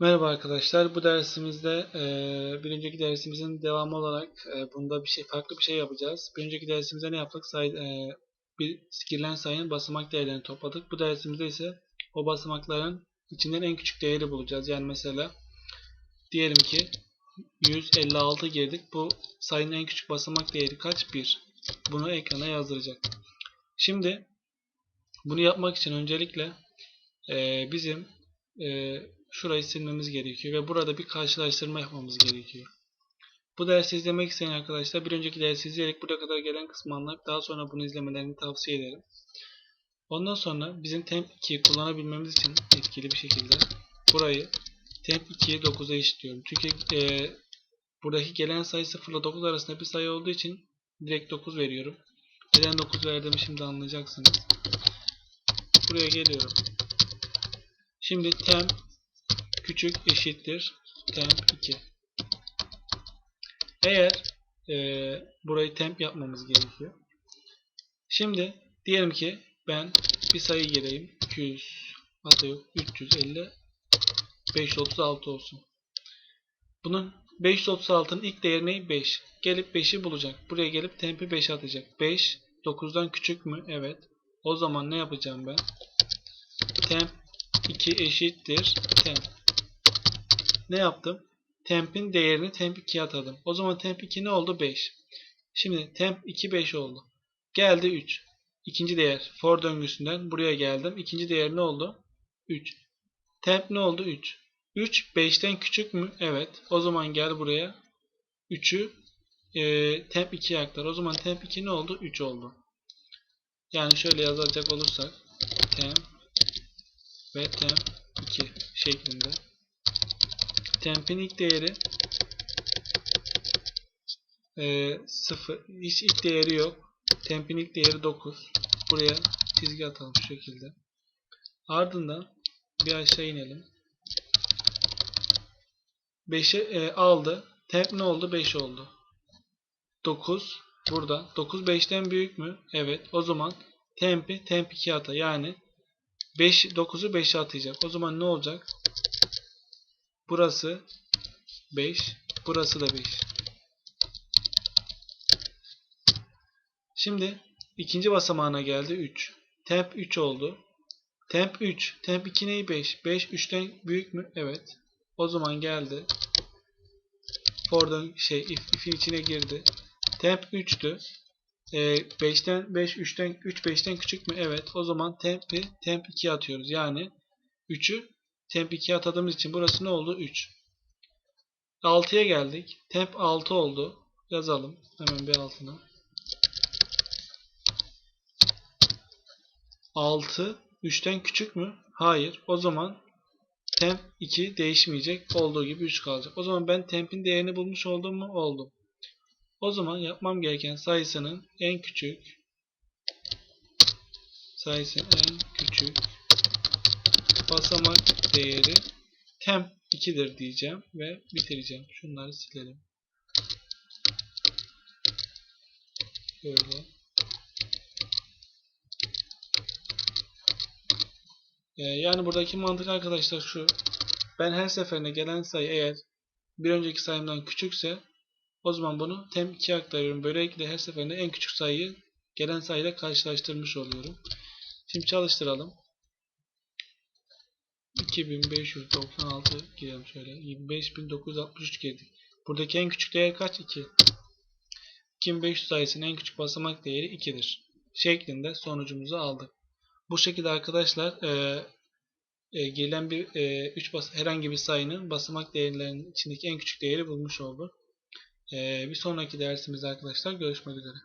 Merhaba arkadaşlar. Bu dersimizde e, bir önceki dersimizin devamı olarak e, bunda bir şey farklı bir şey yapacağız. Bir önceki dersimizde ne yaptık? Say, e, bir girilen sayının basamak değerlerini topladık. Bu dersimizde ise o basamakların içinden en küçük değeri bulacağız. Yani mesela diyelim ki 156 girdik. Bu sayının en küçük basamak değeri kaç? 1. Bunu ekrana yazdıracak. Şimdi bunu yapmak için öncelikle e, bizim e, şurayı silmemiz gerekiyor ve burada bir karşılaştırma yapmamız gerekiyor. Bu dersi izlemek isteyen arkadaşlar bir önceki dersi izleyerek buraya kadar gelen kısmı anlayıp daha sonra bunu izlemelerini tavsiye ederim. Ondan sonra bizim temp 2'yi kullanabilmemiz için etkili bir şekilde burayı temp 2'ye 9'a eşitliyorum. Çünkü e, buradaki gelen sayı 0 ile 9 arasında bir sayı olduğu için direkt 9 veriyorum. Neden 9 verdiğimi şimdi anlayacaksınız. Buraya geliyorum. Şimdi temp küçük eşittir temp 2. Eğer e, burayı temp yapmamız gerekiyor. Şimdi diyelim ki ben bir sayı gireyim. 200 hatta yok 350 536 olsun. Bunun 536'nın ilk değeri 5. Gelip 5'i bulacak. Buraya gelip tempi 5 atacak. 5 9'dan küçük mü? Evet. O zaman ne yapacağım ben? Temp 2 eşittir temp. Ne yaptım? Temp'in değerini temp 2'ye atadım. O zaman temp 2 ne oldu? 5. Şimdi temp 2 5 oldu. Geldi 3. İkinci değer for döngüsünden buraya geldim. İkinci değer ne oldu? 3. Temp ne oldu? 3. 3 5'ten küçük mü? Evet. O zaman gel buraya. 3'ü e, temp 2'ye aktar. O zaman temp 2 ne oldu? 3 oldu. Yani şöyle yazacak olursak temp ve temp 2 şeklinde. Temp'in ilk değeri e, 0. Hiç ilk değeri yok. Temp'in ilk değeri 9. Buraya çizgi atalım şu şekilde. Ardından bir aşağı inelim. 5'e e, aldı. Temp ne oldu? 5 oldu. 9 burada. 9 5'ten büyük mü? Evet. O zaman temp'i temp 2 ata. Yani 5 9'u 5'e atacak. O zaman ne olacak? Burası 5. Burası da 5. Şimdi ikinci basamağına geldi 3. Temp 3 oldu. Temp 3. Temp 2 neyi 5? 5 3'ten büyük mü? Evet. O zaman geldi. For'dan şey if, if'in içine girdi. Temp 3'tü. E, 5'ten 5 3'ten 3 5'ten küçük mü? Evet. O zaman temp'i temp 2'ye atıyoruz. Yani 3'ü temp 2'ye atadığımız için burası ne oldu? 3. 6'ya geldik. Temp 6 oldu. Yazalım. Hemen bir altına. 6 3'ten küçük mü? Hayır. O zaman temp 2 değişmeyecek. Olduğu gibi 3 kalacak. O zaman ben temp'in değerini bulmuş oldum mu? Oldum. O zaman yapmam gereken sayısının en küçük sayısının en küçük basamak değeri temp 2'dir diyeceğim ve bitireceğim. Şunları silelim. Böyle. Ee, yani buradaki mantık arkadaşlar şu. Ben her seferinde gelen sayı eğer bir önceki sayımdan küçükse o zaman bunu temp 2'ye aktarıyorum. Böylelikle her seferinde en küçük sayıyı gelen sayıyla karşılaştırmış oluyorum. Şimdi çalıştıralım. 2596 girelim şöyle. 25963 girdik. Buradaki en küçük değer kaç? 2. 2500 sayısının en küçük basamak değeri 2'dir. Şeklinde sonucumuzu aldık. Bu şekilde arkadaşlar e, e, gelen bir e, 3 bas herhangi bir sayının basamak değerlerinin içindeki en küçük değeri bulmuş olduk. E, bir sonraki dersimizde arkadaşlar görüşmek üzere.